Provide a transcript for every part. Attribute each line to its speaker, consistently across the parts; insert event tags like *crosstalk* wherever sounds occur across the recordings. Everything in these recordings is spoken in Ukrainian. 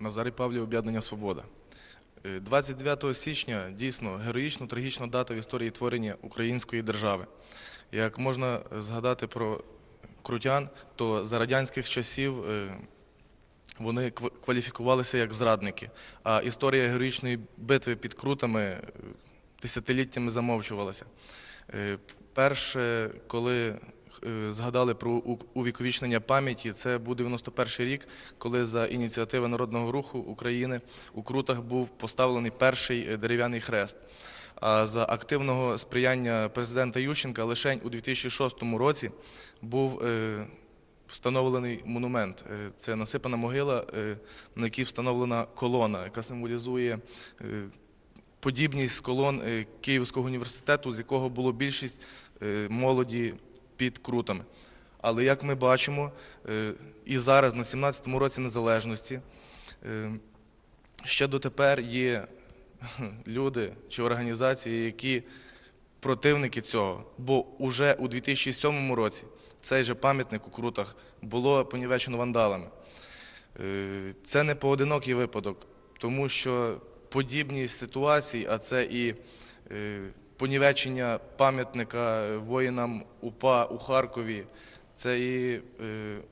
Speaker 1: Назарій Павлів, Об'єднання Свобода. Е, 29 січня дійсно героїчно трагічна дата в історії творення української держави. Як можна згадати про крутян, то за радянських часів е, вони кваліфікувалися як зрадники, а історія героїчної битви під крутами е, десятиліттями замовчувалася. Е, Перше, коли е, згадали про увіковічнення пам'яті, це був 91 рік, коли за ініціативи Народного руху України у Крутах був поставлений перший е, дерев'яний хрест. А за активного сприяння президента Ющенка лише у 2006 році був е, встановлений монумент. Е, Це насипана могила, е, на якій встановлена колона, яка символізує е, подібність колон е, Київського університету, з якого було більшість е, молоді під крутами. Але як ми бачимо, е, і зараз, на 17-му році незалежності, е, ще дотепер є *laughs* люди чи організації, які противники цього, бо уже у 2007 році цей же пам'ятник у Крутах було понівечено вандалами. Е, Це не поодинокий випадок, тому що подібність ситуацій, а це і понівечення пам'ятника воїнам УПА у Харкові, це і, е,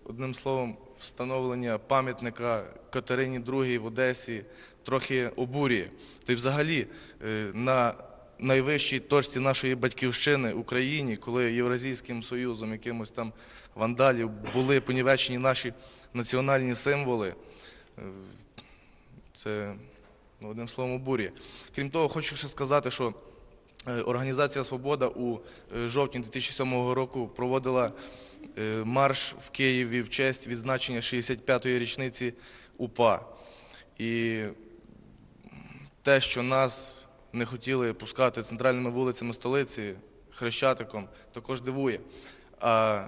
Speaker 1: одним словом, встановлення пам'ятника Катерині II в Одесі трохи обурює. Та й взагалі е, на найвищій точці нашої батьківщини Україні, коли Євразійським Союзом, якимось там вандалів були понівечені наші національні символи, е, це ну, одним словом обурює. Крім того, хочу ще сказати, що е, Організація Свобода у е, жовтні 2007 року проводила е, марш в Києві в честь відзначення 65-ї річниці УПА. І те, що нас не хотіли пускати центральними вулицями столиці Хрещатиком, також дивує. А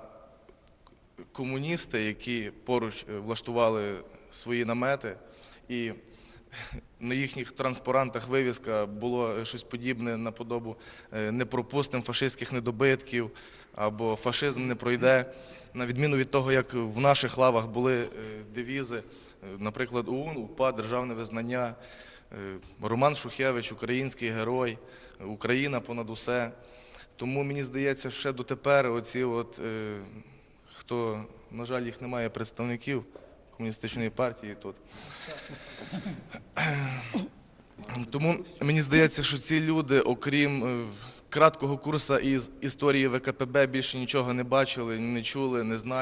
Speaker 1: комуністи, які поруч е, влаштували свої намети, і на їхніх транспарантах вивіска було щось подібне на подобу е, не пропустимо фашистських недобитків або фашизм не пройде. На відміну від того, як в наших лавах були е, девізи, е, наприклад, ОУН, УПА, державне визнання, Роман Шухевич, український герой, Україна понад усе. Тому мені здається, ще дотепер оці от, хто, на жаль, їх немає представників комуністичної партії тут. *clears throat* Тому мені здається, що ці люди, окрім е, краткого курсу із історії ВКПБ, більше нічого не бачили, не чули, не знають.